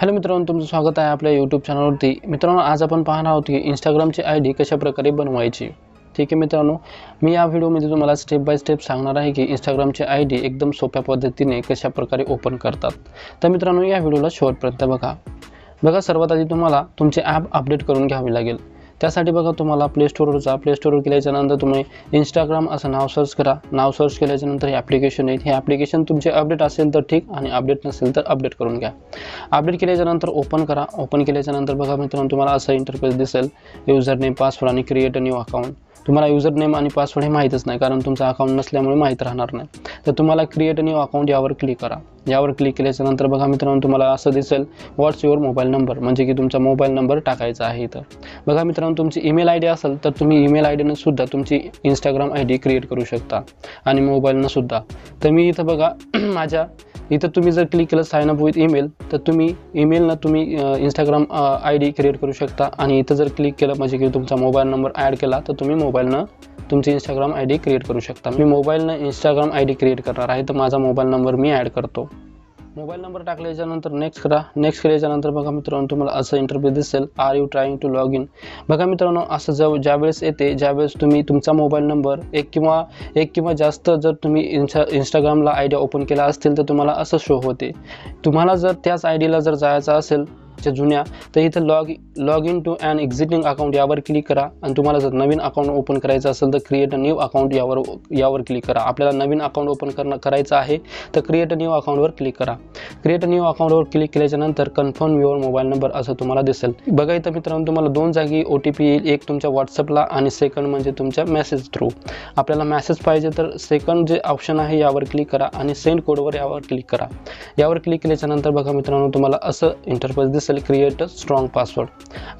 Hello मित्रांनो तुमचं स्वागत आहे आपल्या यूट्यूब चॅनलवरती मित्रांनो आज आपण पाहणार आहोत की इंस्टाग्रामची आय डी कशाप्रकारे बनवायची. ठीक आहे मित्रांनो मी या व्हिडिओमध्ये तुम्हाला स्टेप बाय स्टेप सांगणार आहे की इंस्टाग्रामची आय डी एकदम सोप्या पद्धतीने कशाप्रकारे ओपन करतात. तर मित्रांनो या व्हिडिओला शेवटपर्यंत बघा. बघा सर्वात आधी तुम्हाला तुमचे ॲप अपडेट करून घ्यावे लागेल. त्यासाठी बघा तुम्हाला प्ले स्टोरवर जा प्ले स्टोरवर केल्याच्यानंतर तुम्ही इंस्टाग्राम असं नाव सर्च करा. नाव सर्च केल्याच्यानंतर हे ॲप्लिकेशन येईल हे ॲप्लिकेशन तुमचे अपडेट असेल तर ठीक आणि अपडेट नसेल तर अपडेट करून घ्या. अपडेट केल्याच्यानंतर ओपन करा. ओपन केल्याच्यानंतर बघा मित्रांनो तुम्हाला असं इंटरफेस दिसेल. युजर नेम पासवर्ड आणि क्रिएट अ न्यू अकाउंट तुम्हाला युजर नेम आणि पासवर्ड हे माहीतच नाही कारण तुमचा अकाउंट नसल्यामुळे माहीत राहणार नाही. तर तुम्हाला क्रिएट अ न्यू अकाउंट यावर क्लिक करा. यावर क्लिक केल्याच्यानंतर बघा मित्रांनो तुम्हाला असं दिसेल व्हॉट्स युअर मोबाईल नंबर म्हणजे की तुमचा मोबाईल नंबर टाकायचा आहे इथं. बघा मित्रांनो तुमची ईमेल आय डी असेल तर तुम्ही ईमेल आय डीनं सुद्धा तुमची इंस्टाग्राम आय डी क्रिएट करू शकता. आणि मोबाईलनं सुद्धा. तर मी इथं बघा माझ्या इथं तुम्ही जर क्लिक केलं साइन अप विथ ईमेल तर तुम्ही ईमेलनं तुम्ही इंस्टाग्राम आय डी क्रिएट करू शकता. आणि इथं जर क्लिक केलं म्हणजे की तुमचा मोबाईल नंबर ॲड केला तर तुम्ही मोबाईलनं तुमची इंस्टाग्राम आय डी क्रिएट करू शकता. मी मोबाईलनं इंस्टाग्राम आय डी क्रिएट करणार आहे तर माझा मोबाईल नंबर मी ॲड करतो. मोबाईल नंबर टाकल्याच्यानंतर नेक्स्ट करा. नेक्स्ट केल्याच्यानंतर बघा मित्रांनो तुम्हाला असं इंटरव्ह्यू दिसेल. Are you trying to log in बघा मित्रांनो असं जव ज्यावेळेस येते ज्यावेळेस तुम्ही तुमचा मोबाईल नंबर एक किंवा एक किंवा जास्त जर तुम्ही इन्स्टा इंस्टाग्रामला आय डी ओपन केला असतील तर तुम्हाला असं शो होते. तुम्हाला जर त्याच आय डीला जर जायचं असेल च्या जुन्या तर इथं log log in to and existing account यावर क्लिक करा. आणि तुम्हाला जर नवीन अकाउंट ओपन करायचं असेल तर क्रिएट अ न्यू अकाउंट यावर यावर क्लिक करा. आपल्याला नवीन अकाउंट ओपन करणं करायचं आहे तर क्रिएट अ न्यू अकाउंटवर क्लिक करा. क्रिएट न्यू अकाउंटवर क्लिक केल्याच्यानंतर कन्फर्म युअर मोबाईल नंबर असं तुम्हाला दिसेल. बघा इथं मित्रांनो तुम्हाला दोन जागी ओ टी पी येईल. एक तुमच्या व्हॉट्सअपला आणि सेकंड म्हणजे तुमच्या मेसेज थ्रू आपल्याला मेसेज पाहिजे तर सेकंड जे ऑप्शन आहे यावर क्लिक करा आणि सेंड कोडवर यावर क्लिक करा. यावर क्लिक केल्याच्यानंतर बघा मित्रांनो तुम्हाला असं इंटरफेस दिसेल. क्रिएट अ स्ट्रॉंग पासवर्ड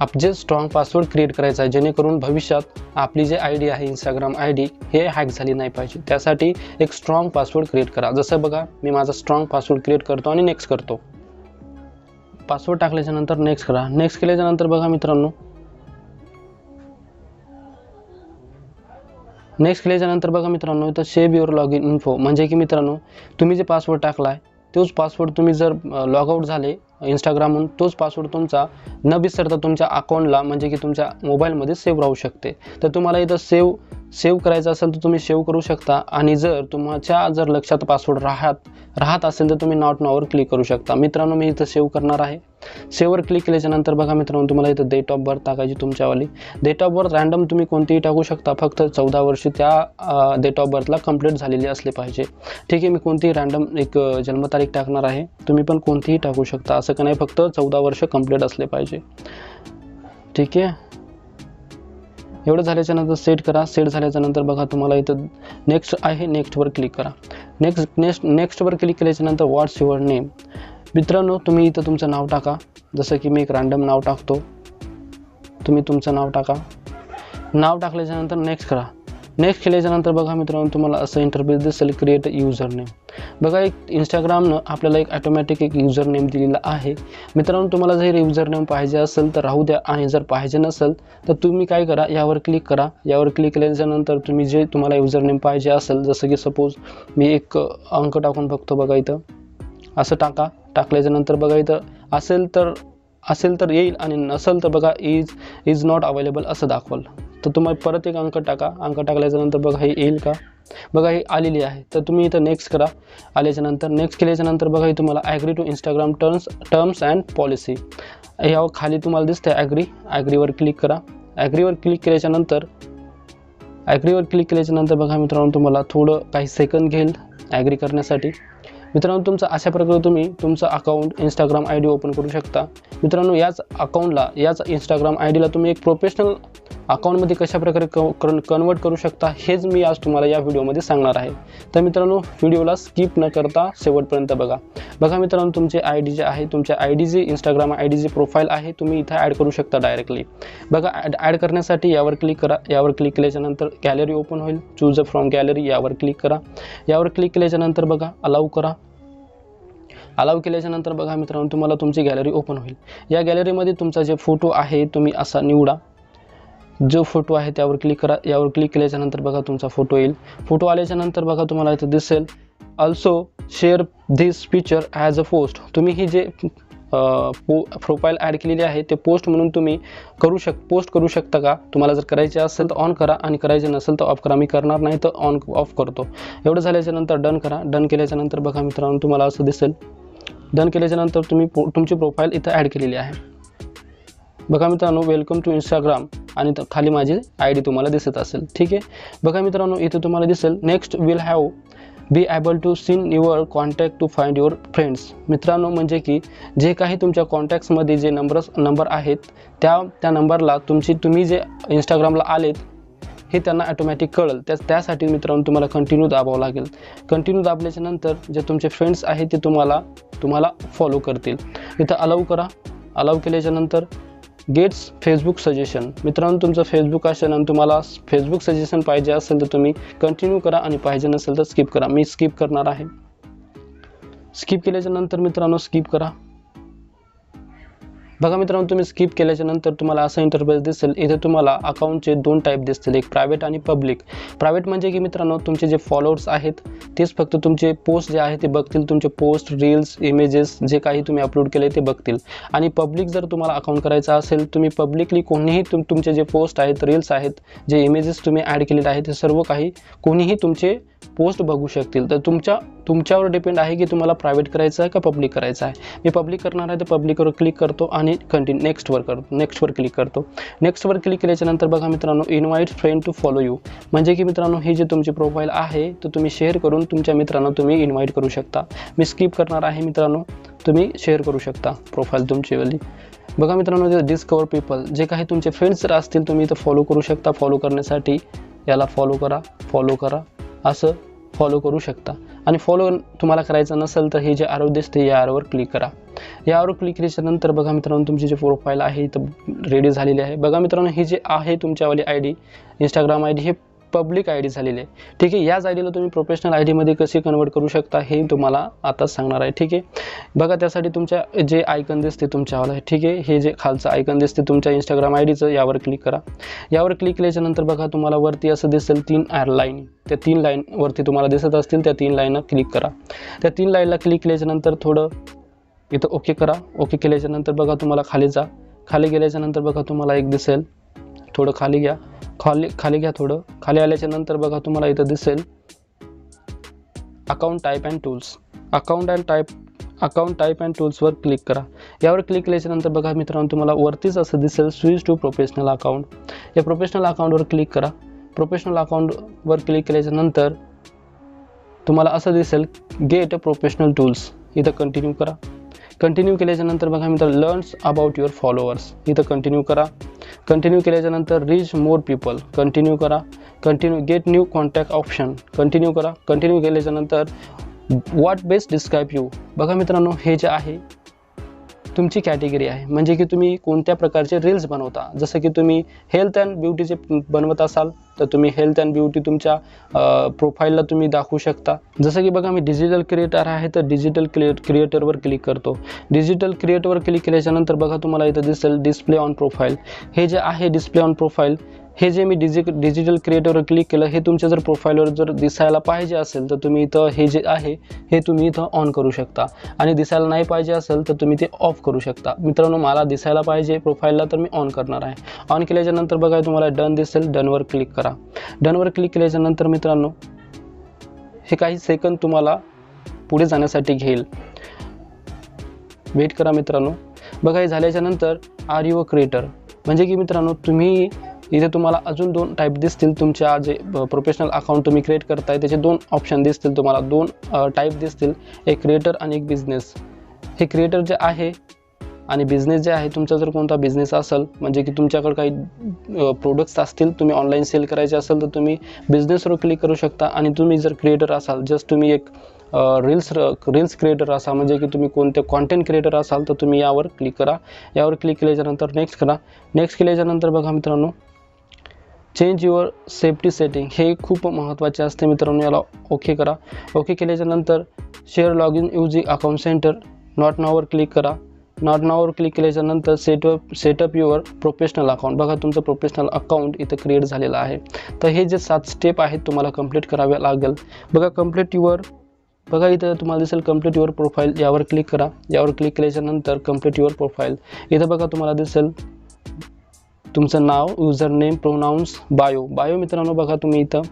आप जे स्ट्रॉंग पासवर्ड क्रिएट करायचं आहे जेणेकरून भविष्यात आपली जे आय डी आहे इंस्टाग्राम आय डी हे हॅक झाली नाही पाहिजे. त्यासाठी एक स्ट्रॉंग पासवर्ड क्रिएट करा. जसं बघा मी माझा स्ट्रॉंग पासवर्ड क्रिएट करतो आणि नेक्स्ट करतो. पासवर्ड टाकल्याच्यानंतर नेक्स्ट करा. नेक्स्ट केल्याच्यानंतर बघा मित्रांनो. नेक्स्ट केल्याच्यानंतर बघा मित्रांनो इथं save your log in info म्हणजे की मित्रांनो तुम्ही जे पासवर्ड टाकला आहे तोच पासवर्ड तुम्ही जर लॉगआउट झाले इंस्टाग्रामहून तोच पासवर्ड तुमचा न विसरता तुमच्या अकाउंटला म्हणजे की तुमच्या मोबाईलमध्ये सेव्ह राहू शकते. तर तुम्हाला इथं सेव्ह सेव्ह करायचं असेल तर तुम्ही सेव्ह करू शकता. आणि जर तुमच्या जर लक्षात पासवर्ड राहत राहत असेल तर तुम्ही नॉट नॉवर क्लिक करू शकता. मित्रांनो मी इथं सेव्ह करणार आहे. सेव्हवर क्लिक केल्याच्यानंतर बघा मित्रांनो तुम्हाला इथं डेट ऑफ बर्थ टाकायची तुमच्यावाली. डेट ऑफ बर्थ रँडम तुम्ही कोणतीही टाकू शकता. फक्त चौदा वर्ष त्या डेट ऑफ बर्थला कंप्लीट झालेली असली पाहिजे. ठीक आहे मी कोणतीही रँडम एक जन्मतारीख टाकणार आहे. तुम्ही पण कोणतीही टाकू शकता. असं का नाही फक्त चौदा वर्ष कंप्लीट असले पाहिजे. ठीक आहे? एवढं झाल्याच्यानंतर सेट करा. सेट झाल्याच्यानंतर बघा तुम्हाला इथं नेक्स्ट आहे नेक्स्टवर क्लिक करा. नेक्स्ट नेक्स्ट नेक्स्टवर क्लिक केल्याच्यानंतर व्हॉट्स युअर नेम मित्रांनो तुम्ही इथं तुमचं नाव टाका. जसं की मी एक रँडम नाव टाकतो. तुम्ही तुमचं नाव टाका. नाव टाकल्याच्यानंतर नेक्स्ट करा. नेक्स्ट केल्याच्यानंतर बघा मित्रांनो तुम्हाला असं इंटरफेस दिसेल क्रिएट युजर नेम बघा एक इंस्टाग्रामनं आपल्याला एक ॲटोमॅटिक एक युजर नेम दिलेला आहे. मित्रांनो तुम्हाला जर युजर नेम पाहिजे असेल तर राहू द्या. आणि जर पाहिजे नसेल तर तुम्ही काय करा यावर क्लिक करा. यावर क्लिक केल्याच्यानंतर तुम्ही जे तुम्हाला युजर नेम पाहिजे असेल जसं की सपोज मी एक अंक टाकून बघतो बघा इथं. असं टाका. टाकल्याच्यानंतर बघा इथं असेल तर असेल तर येईल आणि नसेल तर बघा इज इज नॉट अवेलेबल असं दाखवाल. तर तुम्हाला परत एक अंक टाका. अंक टाकल्याच्यानंतर बघा हे येईल का? बघा ही आलेली आहे. तर तुम्ही इथं नेक्स्ट करा. आल्याच्यानंतर नेक्स्ट केल्याच्यानंतर बघा हे तुम्हाला agree to Instagram terms terms and policy ह्या खाली तुम्हाला दिसतं ॲग्री ॲग्रीवर क्लिक करा. ॲग्रीवर क्लिक केल्याच्यानंतर ॲग्रीवर क्लिक केल्याच्यानंतर बघा मित्रांनो तुम्हाला थोडं काही सेकंद घेईल ॲग्री करण्यासाठी. मित्रांनो तुमचं अशा प्रकारे तुम्ही तुमचं account Instagram I D open करू शकता. मित्रांनो याच अकाउंटला याच इंस्टाग्राम आय डीला तुम्ही एक प्रोफेशनल अकाउंटमध्ये कशाप्रकारे क कन्वर्ट करू शकता हेच मी आज तुम्हाला या व्हिडिओमध्ये सांगणार आहे. तर मित्रांनो व्हिडिओला स्किप न करता शेवटपर्यंत बघा. बघा मित्रांनो तुमचे आय डी जे आहे तुमच्या आय डी जी इंस्टाग्राम आय डी जी प्रोफाईल आहे तुम्ही इथं ॲड करू शकता डायरेक्टली बघा ॲड ॲड करण्यासाठी यावर क्लिक करा. यावर क्लिक केल्याच्यानंतर गॅलरी ओपन होईल. चूज अ फ्रॉम गॅलरी यावर क्लिक करा. यावर क्लिक केल्याच्यानंतर बघा अलाऊ करा. अलाव केल्याच्यानंतर बघा मित्रांनो तुम्हाला तुमची गॅलरी ओपन होईल. या गॅलरीमध्ये तुमचा जे फोटो आहे तुम्ही असा निवडा. जो फोटो आहे त्यावर क्लिक करा. यावर क्लिक केल्याच्यानंतर बघा तुमचा फोटो येईल. फोटो आल्याच्यानंतर बघा तुम्हाला इथं दिसेल. Also share this picture as a post तुम्ही ही जे पो प्रोफाईल ॲड केलेली आहे ते पोस्ट म्हणून तुम्ही करू शक पोस्ट करू शकता का? तुम्हाला जर करायचे असेल तर ऑन करा आणि करायचे नसेल तर ऑफ करा. मी करणार नाही तर ऑन ऑफ करतो. एवढं झाल्याच्यानंतर डन करा. डन केल्याच्यानंतर बघा मित्रांनो तुम्हाला असं दिसेल. डन केल्याच्यानंतर तुम्ही पो तुमची प्रोफाईल इथं ॲड केलेली आहे. बघा मित्रांनो वेलकम टू इंस्टाग्राम आणि खाली माझी आय डी तुम्हाला दिसत असेल. ठीक आहे? बघा मित्रांनो इथे तुम्हाला दिसेल. Next will have be able to seen your contact to find your friends मित्रांनो म्हणजे की जे काही तुमच्या कॉन्टॅक्ट्समध्ये जे नंबर्स नंबर आहेत त्या त्या नंबरला तुमची तुम्ही जे इंस्टाग्रामला आलेत हे त्यांना ॲटोमॅटिक कळेल. त्या त्यासाठी मित्रांनो तुम्हाला कंटिन्यू दाबावं लागेल. कंटिन्यू दाबल्याच्या नंतर जे तुमचे फ्रेंड्स आहेत ते तुम्हाला तुम्हाला फॉलो करतील. इथं अलाऊ करा. अलाऊ केल्याच्यानंतर गेट्स फेसबुक सजेशन. मित्रांनो तुमचं फेसबुक असेल आणि तुम्हाला फेसबुक सजेशन पाहिजे असेल तर तुम्ही कंटिन्यू करा आणि पाहिजे नसेल तर स्किप करा. मी स्किप करणार आहे. स्किप केल्याच्यानंतर मित्रांनो स्किप करा. बघा मित्रांनो तुम्ही स्किप केल्याच्यानंतर तुम्हाला असं इंटरफेस दिसेल. इथे तुम्हाला अकाउंटचे दोन टाईप दिसतील. एक प्रायव्हेट आणि पब्लिक प्रायव्हेट म्हणजे की मित्रांनो तुमचे जे फॉलोअर्स आहेत तेच फक्त तुमचे पोस्ट जे आहे ते बघतील. तुमचे पोस्ट रील्स इमेजेस जे काही तुम्ही अपलोड केले ते बघतील. आणि पब्लिक जर तुम्हाला अकाउंट करायचं असेल तुम्ही पब्लिकली कोणीही तुम तुमचे जे पोस्ट आहेत रील्स आहेत जे इमेजेस तुम्ही ॲड केलेले आहेत ते सर्व काही कोणीही तुमचे पोस्ट बघू शकतील. तर तुमच्या तुमच्यावर डिपेंड आहे की तुम्हाला प्रायव्हेट करायचं आहे का पब्लिक करायचं आहे? मी पब्लिक करणार आहे तर पब्लिकवर क्लिक करतो आणि कंटिन्यू नेक्स्टवर करतो नेक्स्टवर क्लिक करतो. नेक्स्टवर क्लिक केल्याच्यानंतर बघा मित्रांनो invite friend to follow you म्हणजे की मित्रांनो ही जी तुमची प्रोफाईल आहे तर तुम्ही शेअर करून तुमच्या मित्रांना तुम्ही इन्व्हाइट करू शकता. मी स्किप करणार आहे मित्रांनो तुम्ही शेअर करू शकता प्रोफाईल तुमचीवाली बघा मित्रांनो डिस्कवर पीपल जे काही तुमचे फ्रेंड्स जर असतील तुम्ही इथं फॉलो करू शकता. फॉलो करण्यासाठी याला फॉलो करा फॉलो करा. असं फॉलो करू शकता. आणि फॉलो तुम्हाला करायचं नसेल तर हे जे आरो दिसते या आरोवर क्लिक करा. यावर क्लिक केल्याच्यानंतर बघा मित्रांनो तुमची जे प्रोफाईल आहे तर रेडी झालेली आहे. बघा मित्रांनो हे जे आहे तुमच्यावाली I D Instagram I D हे पब्लिक आय डी झालेली आहे. ठीक आहे याच आय डीला तुम्ही प्रोफेशनल आय डीमध्ये कशी कन्वर्ट करू शकता हे तुम्हाला आताच सांगणार आहे. ठीक आहे? बघा त्यासाठी तुमच्या जे आयकन दिसते तुमच्यावाला ठीक आहे? हे जे खालचं आयकन दिसते तुमच्या इंस्टाग्राम आय डीचं यावर क्लिक करा. यावर क्लिक केल्याच्यानंतर बघा तुम्हाला वरती असं दिसेल तीन लाईन त्या तीन लाईनवरती तुम्हाला दिसत असतील त्या तीन लाईनला क्लिक करा. त्या तीन लाईनला क्लिक केल्याच्यानंतर थोडं इथं ओके करा. ओके केल्याच्यानंतर बघा तुम्हाला खाली जा. खाली गेल्याच्यानंतर बघा तुम्हाला एक दिसेल. थोडं खाली घ्या. खाली खाली घ्या थोडं. खाली आल्याच्यानंतर बघा तुम्हाला इथं दिसेल. Account type and tools account and type account type and टूल्सवर click करा. यावर क्लिक केल्याच्यानंतर बघा मित्रांनो तुम्हाला वरतीच असं दिसेल स्विच टू प्रोफेशनल अकाउंट या प्रोफेशनल अकाउंटवर क्लिक करा. प्रोफेशनल अकाउंटवर क्लिक केल्याच्यानंतर तुम्हाला असं दिसेल गेट अ प्रोफेशनल टूल्स इथं कंटिन्यू करा. कंटिन्यू केल्याच्यानंतर बघा मित्र लर्न्स अबाउट युअर फॉलोअर्स इथं कंटिन्यू करा. कंटिन्यू केल्याच्यानंतर रीच मोर पीपल कंटिन्यू करा. Continue get new contact option continue करा. कंटिन्यू केल्याच्यानंतर what what best describe you बघा मित्रांनो हे जे आहे तुमची कॅटेगरी आहे. म्हणजे की तुम्ही कोणत्या प्रकारचे रील्स बनवता? जसं की तुम्ही हेल्थ अँड ब्युटीचे बनवत असाल तर तुम्ही हेल्थ अँड ब्युटी तुमच्या प्रोफाईलला तुम्ही दाखवू शकता. जसं की बघा मी डिजिटल क्रिएटर आहे तर डिजिटल क्रिए क्रिएटरवर क्लिक करतो. डिजिटल क्रिएटरवर क्लिक केल्याच्यानंतर बघा तुम्हाला इथं दिसेल डिस्प्ले ऑन प्रोफाईल हे जे आहे डिस्प्ले ऑन प्रोफाईल हे जे मी डिजि डिजिटल क्रिएटरवर क्लिक केलं हे तुमच्या जर प्रोफाईलवर जर दिसायला पाहिजे असेल तर तुम्ही इथं हे जे आहे हे तुम्ही इथं ऑन करू शकता. आणि दिसायला नाही पाहिजे असेल तर तुम्ही ते ऑफ करू शकता. मित्रांनो मला दिसायला पाहिजे प्रोफाईलला तर मी ऑन करणार आहे. ऑन केल्याच्यानंतर बघा तुम्हाला डन दिसेल डनवर क्लिक करा. डनवर क्लिक केल्याच्यानंतर मित्रांनो हे काही सेकंद तुम्हाला पुढे जाण्यासाठी घेईल. वेट करा मित्रांनो. बघा हे झाल्याच्यानंतर आर यू अ क्रिएटर म्हणजे की मित्रांनो तुम्ही इथे तुम्हाला अजून दोन टाईप दिसतील तुमच्या जे प्रोफेशनल अकाउंट तुम्ही क्रिएट करताय त्याचे दोन ऑप्शन दिसतील तुम्हाला. दोन टाईप दिसतील. एक क्रिएटर आणि एक बिझनेस हे क्रिएटर जे आहे आणि बिझनेस जे आहे तुमचा जर कोणता बिझनेस असेल म्हणजे की तुमच्याकडे काही प्रोडक्ट्स असतील तुम्ही ऑनलाईन सेल करायचे असेल तर तुम्ही बिझनेसवर क्लिक करू शकता. आणि तुम्ही जर क्रिएटर असाल जस्ट तुम्ही एक रील्स रील्स क्रिएटर असा म्हणजे की तुम्ही कोणते कॉन्टेंट क्रिएटर असाल तर तुम्ही यावर क्लिक करा. यावर क्लिक केल्याच्यानंतर नेक्स्ट करा. नेक्स्ट केल्याच्यानंतर बघा मित्रांनो चेंज युअर सेफ्टी सेटिंग हे खूप महत्त्वाचे असते मित्रांनो याला ओके करा. ओके केल्याच्यानंतर share log in using account center not Nawar click करा. नॉट नावर क्लिक केल्याच्यानंतर setup setup your professional account बघा तुमचं प्रोफेशनल अकाउंट इथं क्रिएट झालेलं आहे. तर हे जे सात स्टेप आहेत तुम्हाला कंप्लीट करावे लागेल. बघा कंप्लीट युअर बघा इथं तुम्हाला दिसेल कंप्लीट युअर प्रोफाईल यावर क्लिक करा. यावर क्लिक केल्याच्यानंतर कंप्लीट युअर प्रोफाईल इथं बघा तुम्हाला दिसेल तुमचं नाव user name pronouns bio bio मित्रांनो बघा तुम्ही इथं.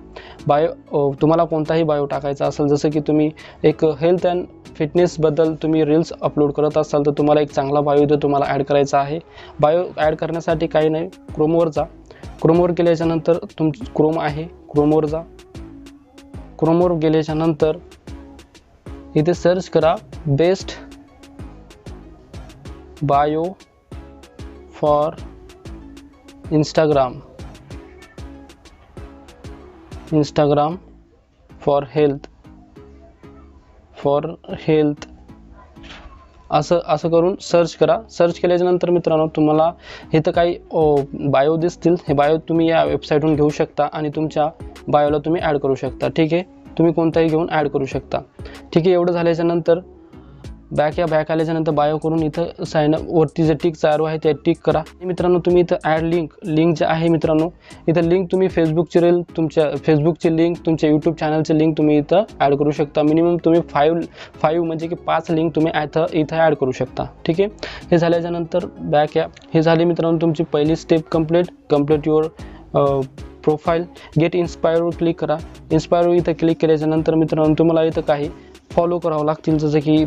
बायो तुम्हाला कोणताही बायो टाकायचा असेल जसं की तुम्ही एक हेल्थ अँड फिटनेसबद्दल तुम्ही रील्स अपलोड करत असाल तर तुम्हाला एक चांगला बायो इथं तुम्हाला ॲड करायचा आहे. बायो ॲड करण्यासाठी काही नाही क्रोमवर जा. क्रोमवर गेल्याच्यानंतर तुम क्रोम आहे. क्रोमवर जा. क्रोमवर गेल्याच्यानंतर इथे सर्च करा best bio for Instagram Instagram for health for health असं असं करून सर्च करा. सर्च केल्याच्यानंतर मित्रांनो तुम्हाला इथं काही बायो दिसतील. हे बायो तुम्ही या वेबसाईटहून घेऊ शकता आणि तुमच्या बायोला तुम्ही ॲड करू शकता. ठीक आहे? तुम्ही कोणताही घेऊन ॲड करू शकता. ठीक आहे? एवढं झाल्याच्यानंतर बॅक या बॅक आल्याच्यानंतर बायो करून इथं साईन वरती जे टिक चालू आहे ते टिक करा. मित्रांनो तुम्ही इथं ॲड लिंक लिंक जे आहे मित्रांनो इथं लिंक तुम्ही फेसबुकची रील तुमच्या फेसबुकची लिंक तुमच्या यूट्यूब चॅनलची लिंक तुम्ही इथं ॲड करू शकता. मिनिमम तुम्ही फाईव्ह फाईव्ह म्हणजे की पाच लिंक तुम्ही इथं इथं ॲड करू शकता. ठीक आहे? हे झाल्याच्यानंतर बॅक या. हे झाले मित्रांनो तुमची पहिली step complete complete your profile get इन्स्पायरवर click करा. इन्स्पायरवर इथं क्लिक केल्याच्यानंतर मित्रांनो तुम्हाला इथं काही फॉलो करावं लागतील. जसं की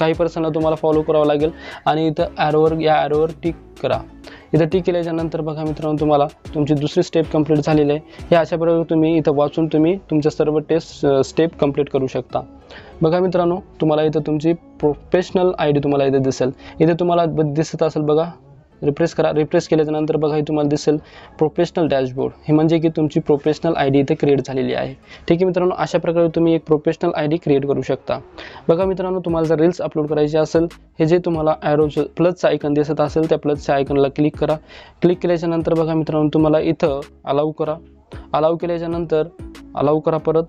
काही पर्सनला तुम्हाला फॉलो करावं लागेल. आणि इथं ॲरोवर या ॲरोवर टिक करा. इथं टिक केल्याच्यानंतर बघा मित्रांनो तुम्हाला तुमची दुसरी स्टेप कंप्लीट झालेली आहे. हे अशा प्रकारे तुम्ही इथं वाचून तुम्ही तुमच्या सर्व टेस्ट स्टेप कंप्लीट करू शकता. बघा मित्रांनो तुम्हाला इथं तुमची प्रोफेशनल आय डी तुम्हाला इथे दिसेल. इथे तुम्हाला दिसत असेल बघा रिप्रेस करा. रिप्रेस केल्याच्यानंतर बघा हे तुम्हाला दिसेल. प्रोफेशनल डॅशबोर्ड हे म्हणजे की तुमची प्रोफेशनल आय डी इथे क्रिएट झालेली आहे. ठीक आहे मित्रांनो अशा प्रकारे तुम्ही एक प्रोफेशनल आय डी क्रिएट करू शकता. बघा मित्रांनो तुम्हाला जर रील्स अपलोड करायचे असेल हे जे तुम्हाला ॲरोचं प्लसचं आयकन दिसत असेल त्या प्लसच्या आयकनला क्लिक करा. क्लिक केल्याच्यानंतर बघा मित्रांनो तुम्हाला इथं अलाऊ करा. अलाऊ केल्याच्यानंतर अलाऊ करा परत.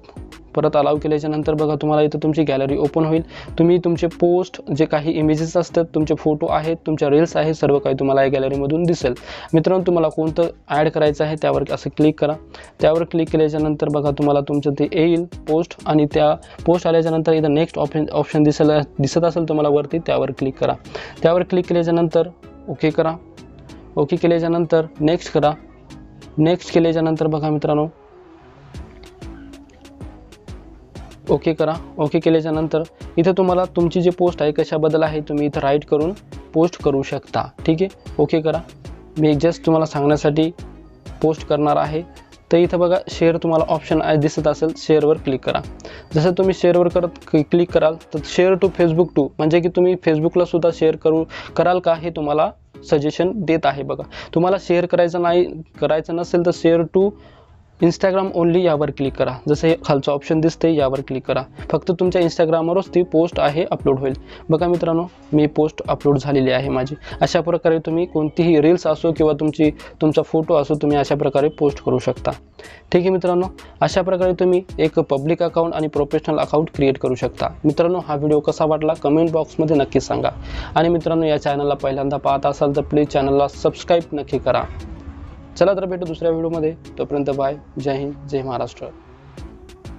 परत अलाव केल्याच्यानंतर बघा तुम्हाला इथं तुमची गॅलरी ओपन होईल. तुम्ही तुमचे पोस्ट जे काही इमेजेस असतात तुमचे फोटो आहेत तुमच्या रील्स आहेत सर्व काही तुम्हाला या गॅलरीमधून दिसेल. मित्रांनो तुम्हाला कोणतं ॲड करायचं आहे त्यावर असं क्लिक करा. त्यावर क्लिक केल्याच्यानंतर बघा तुम्हाला तुमचं ते येईल पोस्ट आणि त्या पोस्ट आल्याच्यानंतर इथं नेक्स्ट ऑप्शन ऑप्शन दिसेल दिसत असेल तुम्हाला वरती त्यावर क्लिक करा. त्यावर क्लिक केल्याच्यानंतर ओके करा. ओके केल्याच्यानंतर नेक्स्ट करा. नेक्स्ट केल्याच्यानंतर बघा मित्रांनो ओके करा. ओके केल्याच्यानंतर इथं तुम्हाला तुमची जी पोस्ट आहे कशाबद्दल आहे तुम्ही इथं राईट करून पोस्ट करू शकता. ठीक आहे? ओके करा. मी जस्ट तुम्हाला सांगण्यासाठी पोस्ट करणार आहे. तर इथं बघा शेअर तुम्हाला ऑप्शन दिसत असेल शेअरवर क्लिक करा. जसं तुम्ही शेअरवर करत क्लिक कराल तर शेअर टू फेसबुक टू म्हणजे की तुम्ही फेसबुकला सुद्धा शेअर करू कराल का हे तुम्हाला सजेशन देत आहे बघा. तुम्हाला शेअर करायचं नाही करायचं नसेल तर शेअर टू इंस्टाग्राम ओनली यावर क्लिक करा. जसं हे खालचं ऑप्शन दिसते यावर क्लिक करा. फक्त तुमच्या इंस्टाग्रामवरच ती पोस्ट आहे अपलोड होईल. बघा मित्रांनो मी पोस्ट अपलोड झालेली आहे माझी. अशा प्रकारे तुम्ही कोणतीही रील्स असो किंवा तुमची तुमचा फोटो असो तुम्ही अशा प्रकारे पोस्ट करू शकता. ठीक आहे मित्रांनो अशा प्रकारे तुम्ही एक पब्लिक अकाउंट आणि प्रोफेशनल अकाउंट क्रिएट करू शकता. मित्रांनो हा व्हिडिओ कसा वाटला कमेंट बॉक्समध्ये नक्की सांगा. आणि मित्रांनो या चॅनलला पहिल्यांदा पाहत असाल तर प्लीज चॅनलला सबस्क्राईब नक्की करा. चला तर भेटू दुसऱ्या व्हिडिओमध्ये. तोपर्यंत बाय. जय हिंद जय महाराष्ट्र.